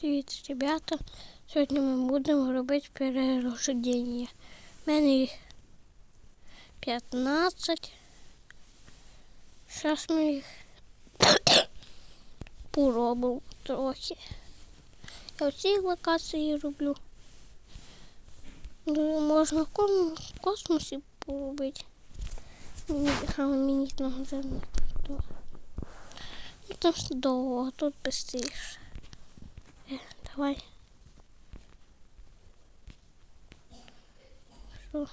Привіт, ребята. Сьогодні ми будемо робити перерождення. У мене їх 15. Зараз ми їх поробимо трохи. Я в цій локації роблю. Ну, Можна в космосі поробити. А мені там вже не то. Ну, там довго, тут быстріше. Е, давай. Що?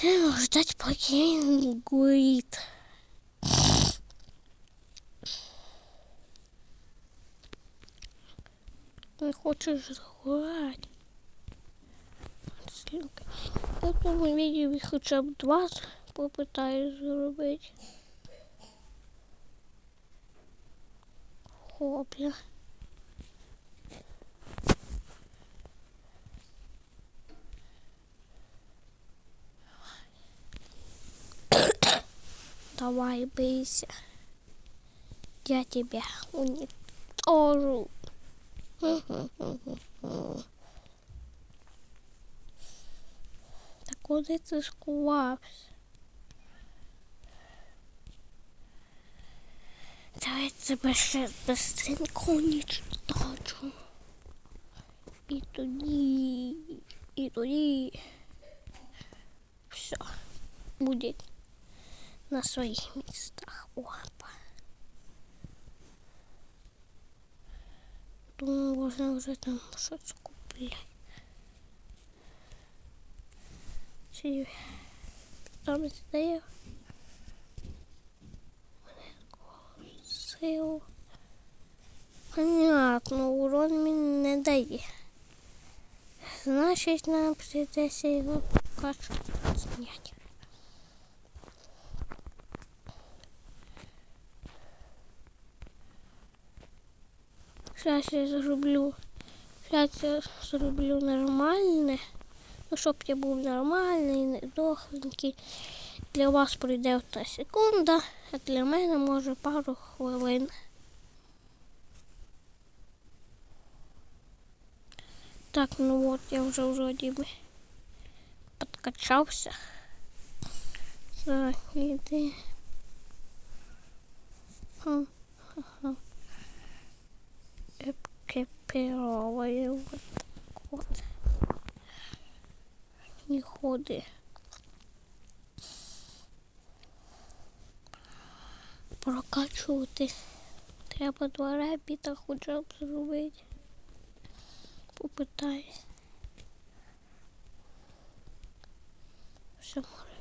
Треба ждать, поки він горить. Не хочеш згорати. Слюнка. Я в тому відео хоча б два попитаю зробити. Хопля. Давай, бейся. Я тебя уничтожу. Так куди ти сховався? Давай тебе ще быстренько уничтожу. І тоді, і тоді все буде на своїх містах. Опа. Думаю, можна вже там щось купляти. Чи там здає? Сил. Понятно, урон мені не дає. Значить, нам прийдеться його качку зняти. Зараз я зроблю. Зараз я зроблю нормальне. Ну, щоб я був нормальний, не дохленький. Для вас пройде одна секунда, а для мене може пару хвилин. Так, ну от я вже вроді би подкачався. Так, іди. Екіпіровую вот так вот. І ходи. Прокачувати. Треба два репіта хоча б зробити. Попитаюсь. Все може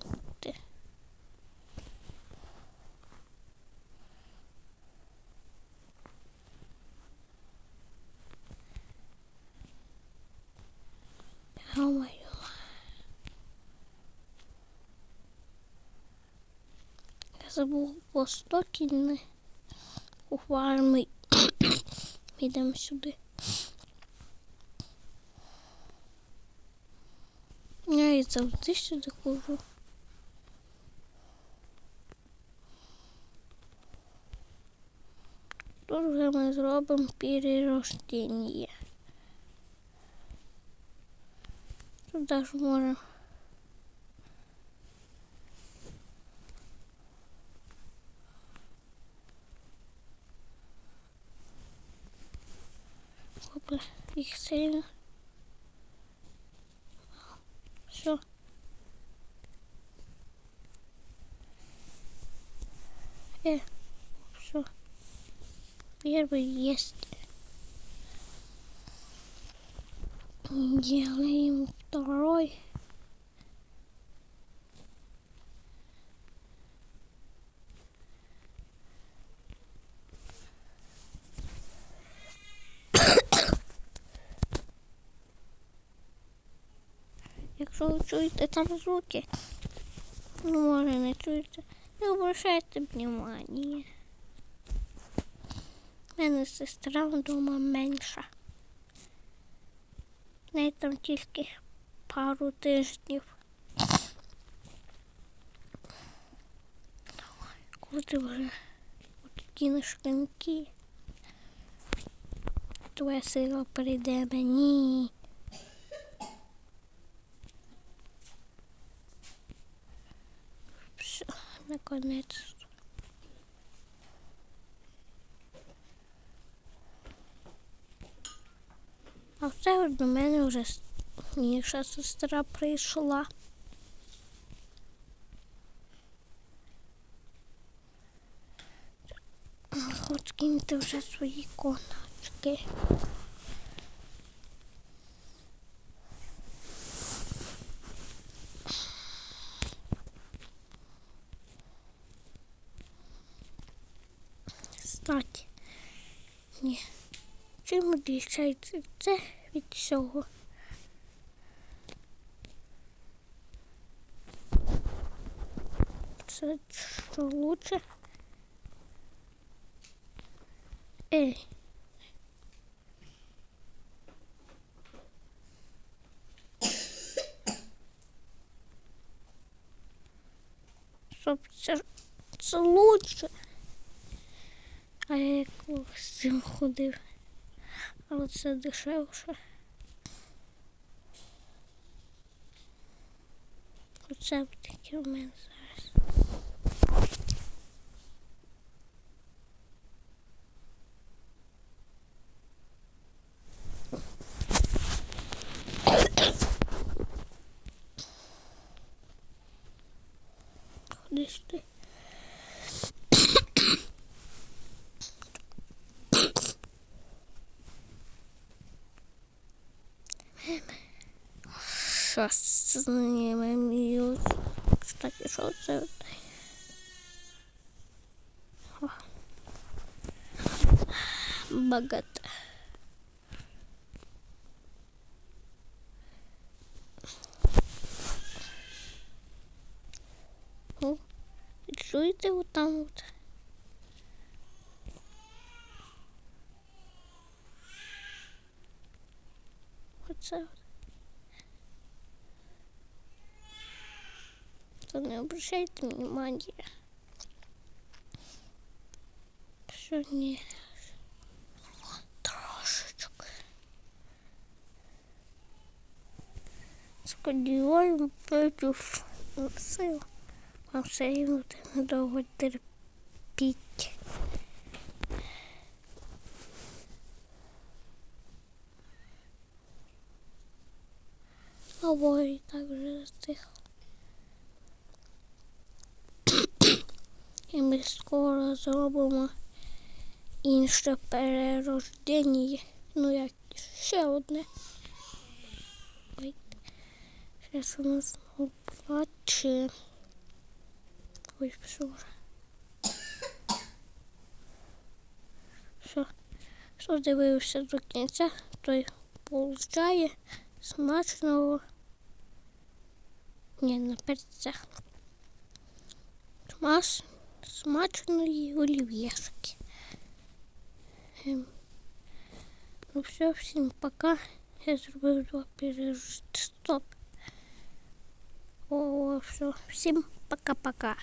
Я забув Востокільне у фарми. Підемо сюди. Я і завжди сюди хожу. Тут вже ми зробимо перерождення. Тут даже можна. Опа, їх сильно. Все. Э, все. Первый есть. Делаем второй. Ви чуєте там звуки, ну може не чуєте, не обращайте внимання. У мене сестра вдома менша. В там тільки пару тижнів. Коли ти вже на шканки. Твоя сила прийде мені. Все, наконець. А от до мене вже інша сестра прийшла. От киньте вже свої коночки. Кстати, ні. Чим відрізняється це від цього? Це що лучше? Щоб це, це лучше. А я як з цим ходив. Але це дешевше. Оце таке в мене зараз. Кудись ти. Щас знімемо. Кстати, що це? О. Багато. О, чуєте отам от? Оце от. То не обращайте внимания. Що ні. Трошечок. Сподіваюся, против сил. Вам все рівно те недовго терпіть. Ой, так вже стихло. І ми скоро зробимо інше перерождення. Ну, як ще одне. Зараз вона знову плаче. Ой, все вже. Все. Хто дивився до кінця, той получає смачного. Ні, на перцях. Смас, смачної олів'єшки. Ем. Ну все, всім пока. Я зробив два перерождення. Стоп. О, все. Всім пока-пока.